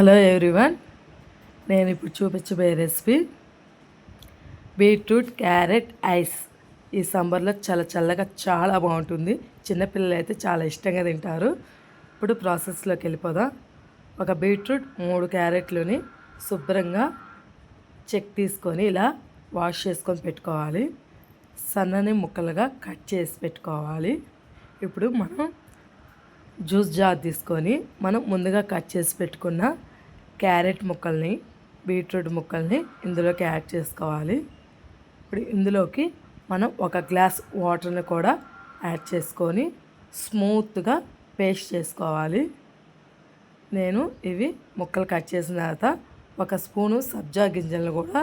Hello everyone నేను ఇప్పుడు చూపించబోయే రెసిపీ బీట్రూట్ క్యారెట్ ఐస్ ఈ సమ్మర్లో చాలా చల్లగా చాలా బాగుంటుంది. చిన్నపిల్లలు అయితే చాలా ఇష్టంగా తింటారు. ఇప్పుడు ప్రాసెస్లోకి వెళ్ళిపోదాం. ఒక బీట్రూట్ మూడు క్యారెట్లని శుభ్రంగా చెక్ తీసుకొని ఇలా వాష్ చేసుకొని పెట్టుకోవాలి. సన్నని ముక్కలుగా కట్ చేసి పెట్టుకోవాలి. ఇప్పుడు మనం జ్యూస్ జార్ తీసుకొని మనం ముందుగా కట్ చేసి పెట్టుకున్న క్యారెట్ ముక్కల్ని బీట్రూట్ ముక్కల్ని ఇందులోకి యాడ్ చేసుకోవాలి. ఇప్పుడు ఇందులోకి మనం ఒక గ్లాస్ వాటర్ని కూడా యాడ్ చేసుకొని స్మూత్గా పేస్ట్ చేసుకోవాలి. నేను ఇవి ముక్కలు కట్ చేసిన తర్వాత ఒక స్పూను సబ్జా గింజలను కూడా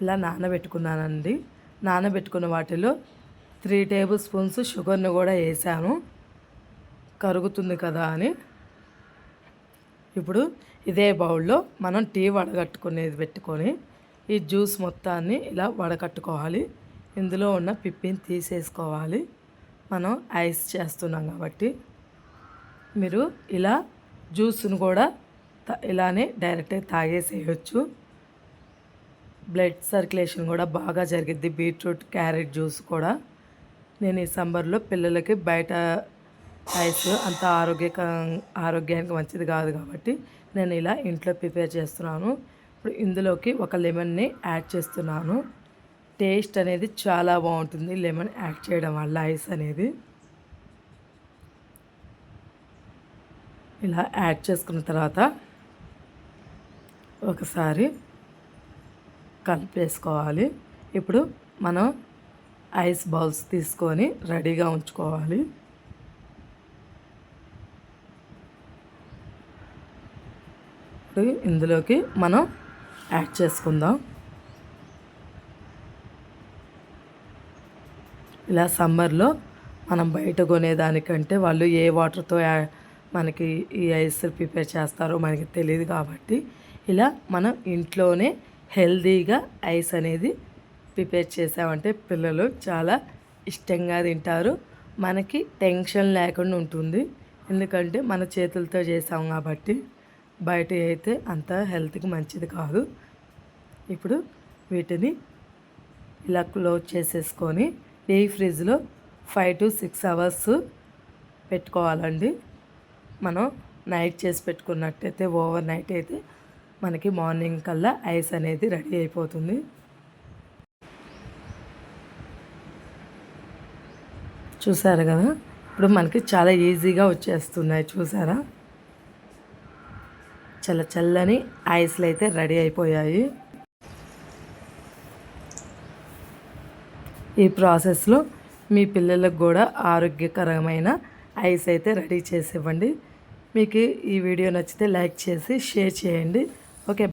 ఇలా నానబెట్టుకున్నానండి. నానబెట్టుకున్న వాటిలో త్రీ టేబుల్ స్పూన్స్ షుగర్ని కూడా వేసాను. కరుగుతుంది కదా అని ఇప్పుడు ఇదే బౌల్లో మనం టీ వడగట్టుకునేది పెట్టుకొని ఈ జ్యూస్ మొత్తాన్ని ఇలా వడకట్టుకోవాలి. ఇందులో ఉన్న పిప్పిని తీసేసుకోవాలి. మనం ఐస్ చేస్తున్నాం కాబట్టి మీరు ఇలా జ్యూస్ను కూడా ఇలానే డైరెక్ట్గా తాగేసేయచ్చు. బ్లడ్ సర్క్యులేషన్ కూడా బాగా జరిగిద్ది. బీట్రూట్ క్యారెట్ జ్యూస్ కూడా. నేను ఈ సమ్మర్లో పిల్లలకి బయట ఐస్ అంత ఆరోగ్యక ఆరోగ్యానికి మంచిది కాదు కాబట్టి నేను ఇలా ఇంట్లో ప్రిపేర్ చేస్తున్నాను. ఇప్పుడు ఇందులోకి ఒక లెమన్ని యాడ్ చేస్తున్నాను. టేస్ట్ అనేది చాలా బాగుంటుంది లెమన్ యాడ్ చేయడం వల్ల ఐస్ అనేది. ఇలా యాడ్ చేసుకున్న తర్వాత ఒకసారి కలిపేసుకోవాలి. ఇప్పుడు మనం ఐస్ బౌల్స్ తీసుకొని రెడీగా ఉంచుకోవాలి. ఇందులోకి మనం యాడ్ చేసుకుందాం. ఇలా సమ్మర్లో మనం బయట కొనేదానికంటే వాళ్ళు ఏ వాటర్తో మనకి ఈ ఐస్ ప్రిపేర్ చేస్తారో మనకి తెలియదు కాబట్టి ఇలా మనం ఇంట్లోనే హెల్తీగా ఐస్ అనేది ప్రిపేర్ చేసామంటే పిల్లలు చాలా ఇష్టంగా తింటారు. మనకి టెన్షన్ లేకుండా ఉంటుంది. ఎందుకంటే మన చేతులతో చేసాం కాబట్టి బయట అయితే అంత హెల్త్కి మంచిది కాదు. ఇప్పుడు వీటిని ఇలా క్లోజ్ చేసేసుకొని ఈ ఫ్రిడ్జ్లో ఫైవ్ టు సిక్స్ అవర్స్ పెట్టుకోవాలండి. మనం నైట్ చేసి పెట్టుకున్నట్టయితే ఓవర్ నైట్ అయితే మనకి మార్నింగ్ కల్లా ఐస్ అనేది రెడీ అయిపోతుంది. చూసారు కదా? ఇప్పుడు మనకి చాలా ఈజీగా వచ్చేస్తున్నాయి. చూసారా? చల్ల చల్లని ఐస్లు అయితే రెడీ అయిపోయాయి. ఈ ప్రాసెస్లో మీ పిల్లలకు కూడా ఆరోగ్యకరమైన ఐస్ అయితే రెడీ చేసి ఇవ్వండి. మీకు ఈ వీడియో నచ్చితే లైక్ చేసి షేర్ చేయండి. ఓకే.